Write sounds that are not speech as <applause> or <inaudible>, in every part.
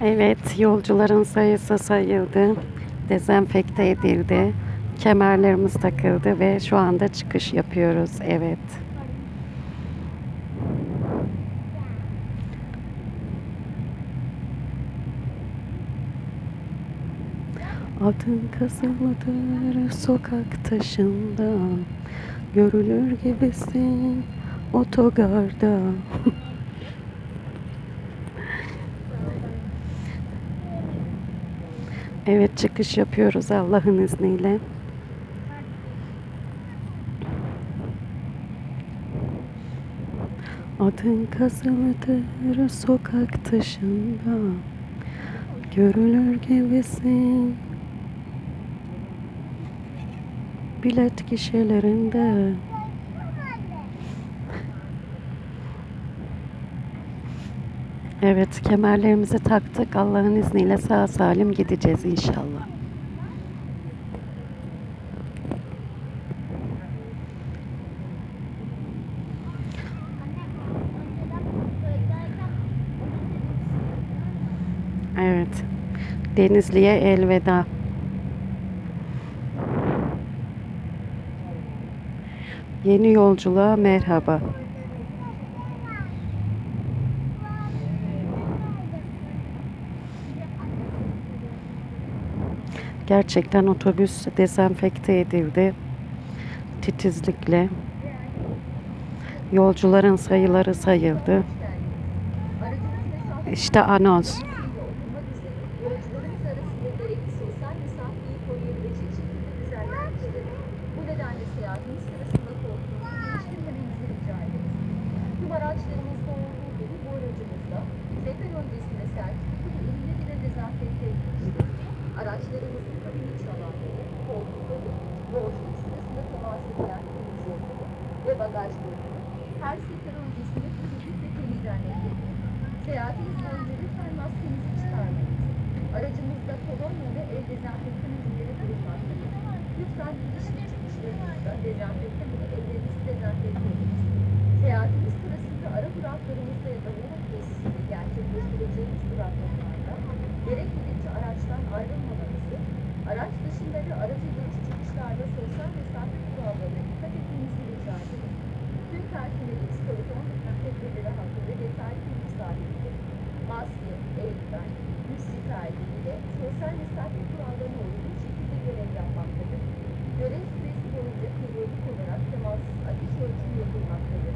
Evet, yolcuların sayısı sayıldı. Dezenfekte edildi. Kemerlerimiz takıldı ve şu anda çıkış yapıyoruz. Evet. Adın kazılıdır sokak taşında Görülür gibisin otogarda <laughs> Evet çıkış yapıyoruz Allah'ın izniyle. Adın kazılıdır sokak taşında Görülür gibisin Bilet gişelerinde Evet kemerlerimizi taktık Allah'ın izniyle sağ salim gideceğiz inşallah. Evet. Denizli'ye elveda. Yeni yolculuğa merhaba. Gerçekten otobüs dezenfekte edildi. Titizlikle. Yolcuların sayıları sayıldı. İşte anons. Araçlarımızın koltukları, yolculuk sırasında temas edilen temizlikleri ve bagajlarını her sefer öncesinde temizlik ve temizlenmektedir. Seyahatiniz boyunca lütfen maskenizi çıkarmayınız. Aracımızda kolonya ve el dezenfektan ürünleri bulunmaktadır. Lütfen giriş ve çıkışlarınızda dezenfektan ile ellerinizi dezenfekte ediniz. Seyahatiniz sırasında ara duraklarımızda ya da mola tesisinde gerçekleştireceğiniz duraklamada gerekmedikçe araçtan ayrılmamanızı, araç dışında ve aracı sosyal mesafe kurallarına uygun şekilde görev yapmaktadır. Görev süresi boyunca periyodik olarak temassız ateş ölçümü yapılmaktadır.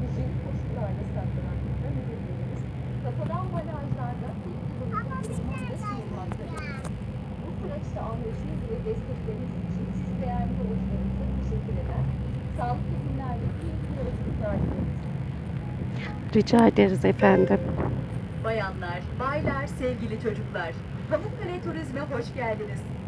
Hijyenik koşullarda saklanan gıda ürünlerimiz kapalı ambalajlarda tek kullanımda sunulmaktadır. Bu süreçte anlayışınız ve destekleriniz için siz değerli yolcularımıza teşekkür eder. Sağlıklı günler ve keyifli yolculuklar dileriz. Rica ederiz efendim. Bayanlar, baylar, sevgili çocuklar. Pamukkale Turizm'e hoş geldiniz.